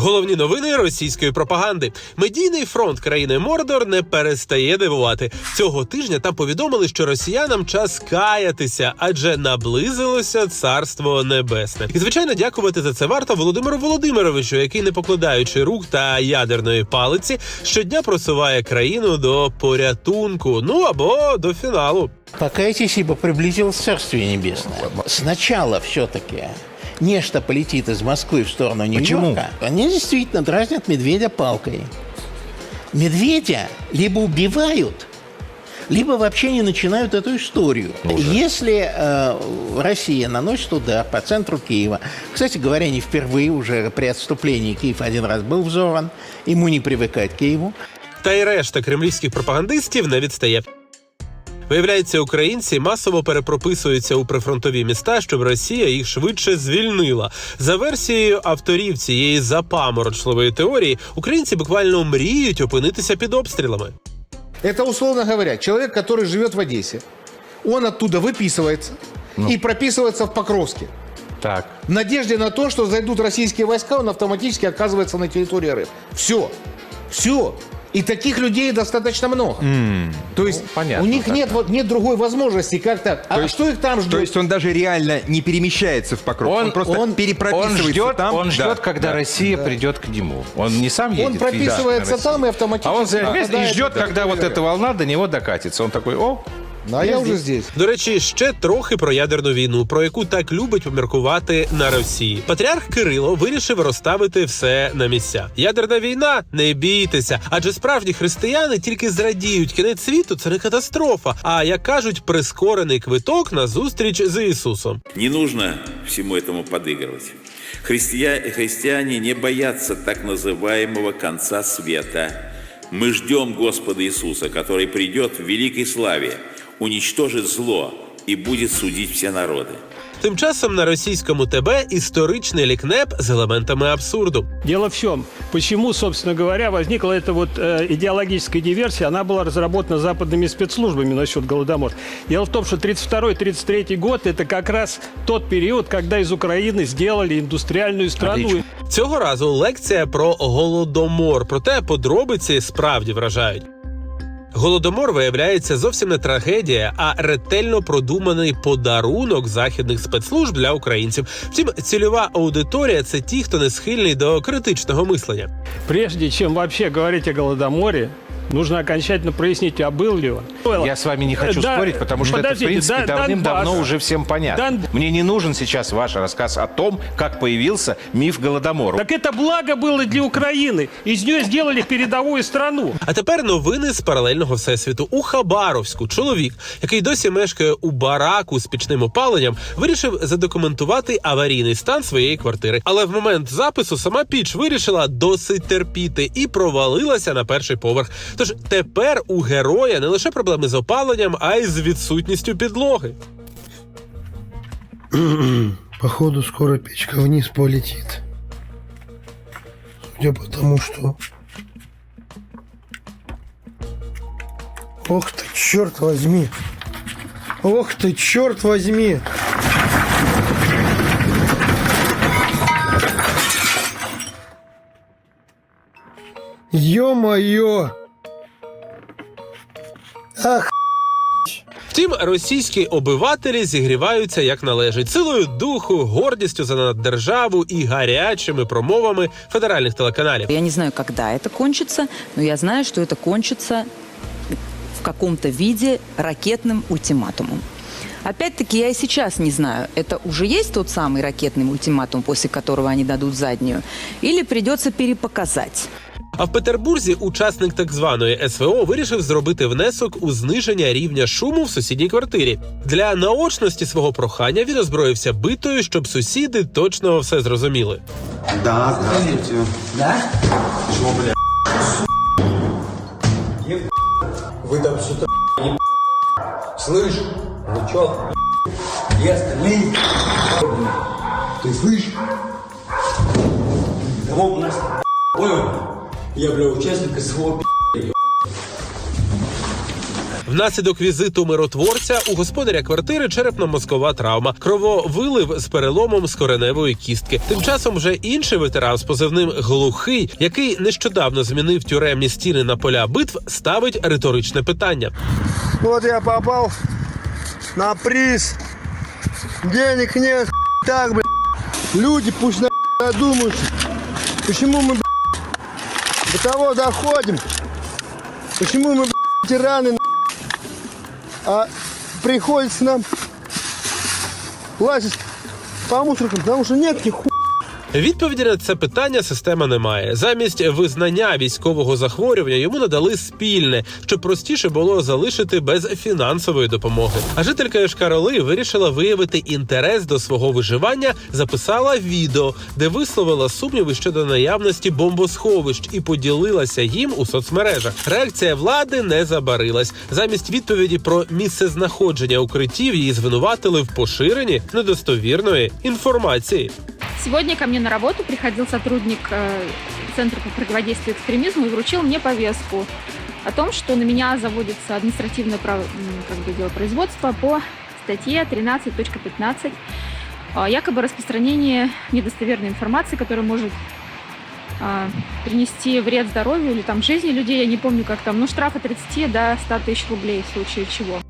Головні новини російської пропаганди. Медійний фронт країни Мордор не перестає дивувати. Цього тижня там повідомили, що росіянам час каятися, адже наблизилося царство небесне. І звичайно, дякувати за це варто Володимиру Володимировичу, який, не покладаючи рук та ядерної палиці, щодня просуває країну до порятунку, ну або до фіналу. Покайтесь, ибо приблизилось Царствие Небесное. Сначала все-таки нечто полетит из Москвы в сторону Нью-Йорка. Они действительно дразнят медведя палкой. Медведя либо убивают, либо вообще не начинают эту историю. Если э, Россия наносит удар по центру Киева, кстати говоря, не впервые уже при отступлении Киев один раз был взорван, ему не привыкать к Киеву, Та й решта кремлівських пропагандистів не відстає. Виявляється, українці масово перепрописуються у прифронтові міста, щоб Росія їх швидше звільнила. За версією авторів цієї запаморочливої теорії, українці буквально мріють опинитися під обстрілами. Это, условно говоря, человек, который живет в Одессе. Он оттуда выписывается и прописывается в Покровске. Так. В надежде на то, что зайдут российские войска, он автоматически оказывается на территории РФ. Все. Все. И таких людей достаточно много. То есть понятно, у них так. нет, вот, нет другой возможности, как так. А что их там ждет? То есть он даже реально не перемещается в Покров. Он, просто он- Он перепрописывается ждет, там. он Да, ждет, когда да. Россия придет к нему. Он не сам едет. Он прописывается на там и автоматически А он место и ждет, когда вот эта волна до него докатится. Он такой, о, Ну, а я уже здесь. До речі, ще трохи про ядерну війну, про яку так любить поміркувати на Росії. Патріарх Кирило вирішив розставити все на місця. Ядерна війна, не бійтеся, адже справжні християни тільки зрадіють. Кінець світу це не катастрофа. А як кажуть, прискорений квиток на зустріч з Ісусом. Не нужно всему этому подыгрывать. Христия- христиане не боятся так называемого конца света. Мы ждем Господа Иисуса, который придет в великой славе, уничтожит зло и будет судить все народы. Тим часом на російському ТБ історичний лікнеп з елементами абсурду. Дело в чем? Почему, собственно говоря, возникла эта вот э, идеологическая диверсия? Она была разработана западными спецслужбами насчет Голодомора. Дело в том, что 32-33 год – это как раз тот период, когда из Украины сделали индустриальную страну. Отлично. Цього разу лекція про голодомор. Проте подробиці справді вражають. Голодомор виявляється зовсім не трагедія, а ретельно продуманий подарунок західних спецслужб для українців. Втім, цільова аудиторія це ті, хто не схильний до критичного мислення. Прежде чим вообще говорить о Голодоморе, нужно окончательно прояснить, а был ли он. я с вами не хочу Да, спорить, потому что это, в подождите, принципе, да- давным-давно Донбасс. уже всем понятно. Дон- Мне не нужен сейчас ваш рассказ о том, как появился миф Голодомора. Так это благо было для Украины. Из нее сделали передовую страну. А тепер новини з паралельного всесвіту. У Хабаровську чоловік, який досі мешкає у бараку з пічним опаленням, вирішив задокументувати аварійний стан своєї квартири. Але в момент запису сама піч вирішила досить терпіти і провалилася на перший поверх. Тож тепер у героя не лише проблеми з опаленням, а й з відсутністю підлоги. Походу скоро печка вниз полетит. Судя по тому, что... Ох ты, черт возьми! Ох ты, черт возьми! Ё-моё! Ах, Втім, російські обивателі зігріваються як належить силою духу, гордістю за наддержаву і гарячими промовами федеральних телеканалів. Я не знаю, когда это кончится, но я знаю, что это кончится в каком-то виде ракетным ультиматумом. Опять-таки, я и сейчас не знаю, это уже есть тот самый ракетный ультиматум, после которого они дадут заднюю, или придется перепоказать. А в Петербурзі учасник так званої СВО вирішив зробити внесок у зниження рівня шуму в сусідній квартирі. Для наочності свого прохання він озброївся битою, щоб сусіди точно все зрозуміли. Да, здравствуйте. Да? Чего, бля? Вы там что-то Слышь? Ну чё? Где остальные? Ты слышишь? Кого у нас? Понял? Я, бля, участник СВО, Внаслідок візиту миротворця у господаря квартири черепно-мозкова травма, крововилив з переломом скореневої кістки. Тим часом вже інший ветеран з позивним глухий, який нещодавно змінив тюремні стіни на поля битв, ставить риторичне питання. Вот я попал на приз. Денег нет, так, блядь. Люди пусть на думают, почему мы, блядь, до того доходим. Почему мы, блядь, тираны, а приходится нам лазить по мусоркам, потому что нет ни хуя. Відповіді на це питання система не має. Замість визнання військового захворювання йому надали спільне, щоб простіше було залишити без фінансової допомоги. А жителька Ешкароли вирішила виявити інтерес до свого виживання, записала відео, де висловила сумніви щодо наявності бомбосховищ і поділилася їм у соцмережах. Реакція влади не забарилась. Замість відповіді про місце знаходження укриттів її звинуватили в поширенні недостовірної інформації. Сегодня ко мне на работу приходил сотрудник э, Центра по противодействию экстремизму и вручил мне повестку о том, что на меня заводится административное как бы, дело производства по статье 13.15 а, якобы распространение недостоверной информации, которая может а, принести вред здоровью или там жизни людей, я не помню как там, ну штраф от 30 до 100 тысяч рублей в случае чего.